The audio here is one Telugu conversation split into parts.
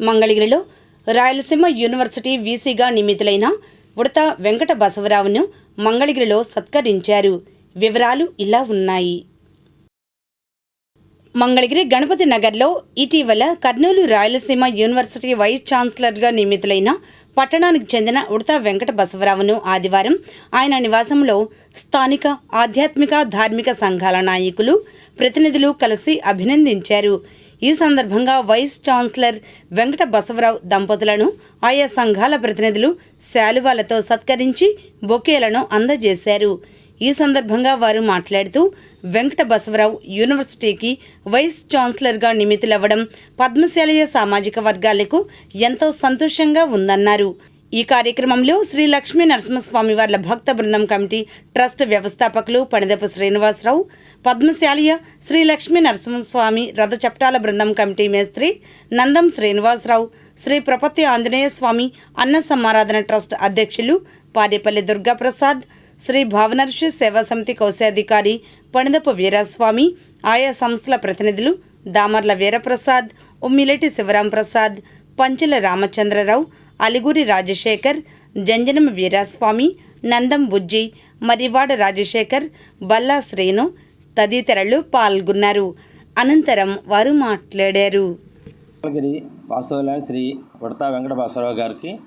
మంగళగిరిలో రాయలసీమ యూనివర్సిటీ వీసీగా నియమితులైన ఉడత వెంకట బసవరావును మంగళగిరిలో సత్కరించారు. వివరాలు ఇలా ఉన్నాయి. మంగళగిరి గణపతి నగర్లో ఇటీవల కర్నూలు రాయలసీమ యూనివర్సిటీ వైస్ ఛాన్సలర్గా నియమితులైన పట్టణానికి చెందిన ఉడత వెంకట బసవరావును ఆదివారం ఆయన నివాసంలో స్థానిక ఆధ్యాత్మిక ధార్మిక సంఘాల నాయకులు ప్రతినిధులు కలిసి అభినందించారు. ఈ సందర్భంగా వైస్ ఛాన్సలర్ వెంకట బసవరావు దంపతులను ఆయా సంఘాల ప్రతినిధులు శాలువాలతో సత్కరించి బొకేలను అందజేశారు. ఈ సందర్భంగా వారు మాట్లాడుతూ వెంకట బసవరావు యూనివర్సిటీకి వైస్ ఛాన్సలర్గా నియమితులవ్వడం పద్మశాలయ సామాజిక వర్గాలకు ఎంతో సంతోషంగా ఉందన్నారు. ఈ కార్యక్రమంలో శ్రీ లక్ష్మీ నరసింహస్వామి వార్ల భక్త బృందం కమిటీ ట్రస్ట్ వ్యవస్థాపకులు పణిదపు శ్రీనివాసరావు పద్మశాలియ శ్రీ లక్ష్మీ నరసింహస్వామి రథ చప్టాల బృందం కమిటీ మేస్త్రి నందం శ్రీనివాసరావు శ్రీ ప్రపత్తి ఆంజనేయ స్వామి అన్న సమారాధన ట్రస్ట్ అధ్యక్షులు పాడేపల్లి దుర్గాప్రసాద్ శ్రీ భావనర్షి సేవా సమితి కోశాధికారి పణిదపు వీరాస్వామి ఆయా సంస్థల ప్రతినిధులు దామర్ల వీరప్రసాద్ ఉమ్మిలెటి శివరాం ప్రసాద్ పంచెల రామచంద్రరావు అలిగూరి రాజశేఖర్ జంజనం వీరాస్వామి నందం బుజ్జి మర్రివాడ రాజశేఖర్ బల్లా శ్రీను తదితరులు పాల్గొన్నారు. అనంతరం వారు మాట్లాడారు. మంగళగిరి వాసవల్యాన్ శ్రీ ఉడతా వెంకట బసవరావు గారికి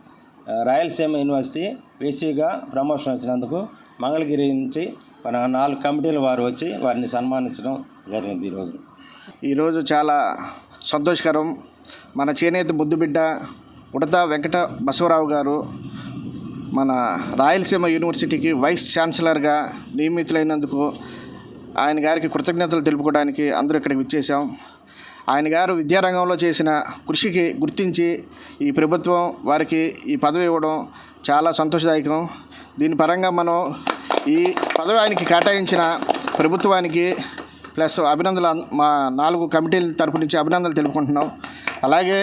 రాయలసీమ యూనివర్సిటీ వీసీగా ప్రమోషన్ వచ్చినందుకు మంగళగిరి నుంచి మన నాలుగు కమిటీల వారు వచ్చి వారిని సన్మానించడం జరిగింది ఈరోజు. ఈరోజు చాలా సంతోషకరం. మన చేనేత ముద్దుబిడ్డ ఉడత వెంకట బసవరావు గారు మన రాయలసీమ యూనివర్సిటీకి వైస్ ఛాన్సలర్గా నియమితులైనందుకు ఆయన గారికి కృతజ్ఞతలు తెలుపుకోవడానికి అందరూ ఇక్కడికి విచ్చేసాం ఆయన గారు విద్యారంగంలో చేసిన కృషికి గుర్తించి ఈ ప్రభుత్వం వారికి ఈ పదవి ఇవ్వడం చాలా సంతోషదాయకం. దీని పరంగా మనం ఈ పదవి ఆయనకి కేటాయించిన ప్రభుత్వానికి ప్లస్ అభినందనలు మా నాలుగు కమిటీల తరపు నుంచి అభినందనలు తెలుపుకుంటున్నాం. అలాగే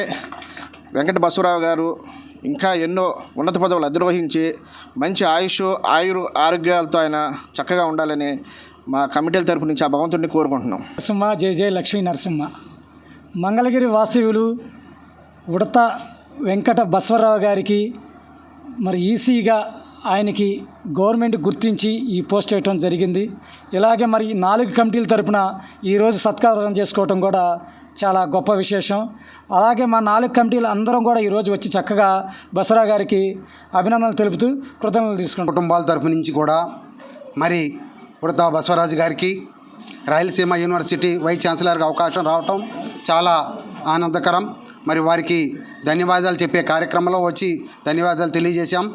వెంకట బసవరావు గారు ఇంకా ఎన్నో ఉన్నత పదవులు అధిరోహించి మంచి ఆయుష్ ఆయురు ఆరోగ్యాలతో ఆయన చక్కగా ఉండాలని మా కమిటీల తరపు నుంచి ఆ భగవంతుడిని కోరుకుంటున్నాం. నరసింహ జయ జయ లక్ష్మీ నరసింహ. మంగళగిరి వాస్తవ్యులు ఉడత వెంకట బసవరావు గారికి మరి ఈసీగా ఆయనకి గవర్నమెంట్ గుర్తించి ఈ పోస్ట్ వేయటం జరిగింది. ఇలాగే మరి నాలుగు కమిటీల తరపున ఈరోజు సత్కారం చేసుకోవటం కూడా చాలా గొప్ప విశేషం. అలాగే మా నాలుగు కమిటీలు అందరం కూడా ఈరోజు వచ్చి చక్కగా బసరా గారికి అభినందనలు తెలుపుతూ కృతజ్ఞతలు తీసుకుంటాం కుటుంబాల తరపు నుంచి కూడా మరి ఉడత బసవరాజు గారికి రాయలసీమ యూనివర్సిటీ వైస్ ఛాన్సలర్గా అవకాశం రావటం చాలా ఆనందకరం. మరి వారికి ధన్యవాదాలు చెప్పే కార్యక్రమంలో వచ్చి ధన్యవాదాలు తెలియజేశాం.